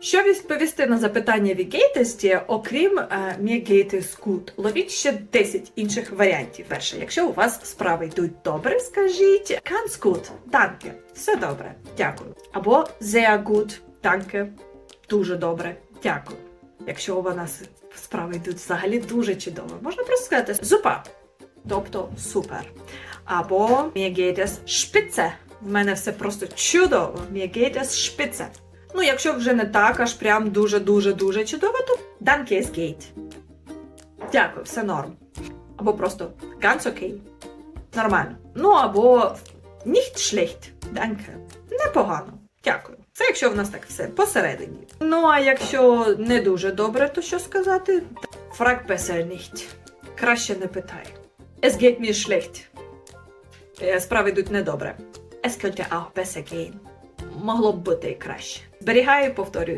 Що відповісти на запитання geht окрім е, gut? Ловіть ще 10 інших варіантів. Перше, якщо у вас справи йдуть добре, скажіть gut, danke, все добре, дякую. Або sehr gut, danke, дуже добре, дякую. Якщо у вас справи йдуть взагалі дуже чудово, можна просто сказати super, тобто супер. Або mir geht es. В мене все просто чудово. Mir spitze. Ну, якщо вже не так, аж прям дуже-дуже-дуже чудово, то danke es. Дякую, все норм. Або просто ganz okay. Нормально. Ну або nicht schlecht. Danke. Непогано. Дякую. Це якщо в нас так все посередині. Ну а якщо не дуже добре, то що сказати? Frag besser nicht. Краще не питай. Es geht mir schlecht. Е, Справи йдуть недобре. Es könnte auch besser gehen. Могло б бути і краще. Зберігаю повторюю.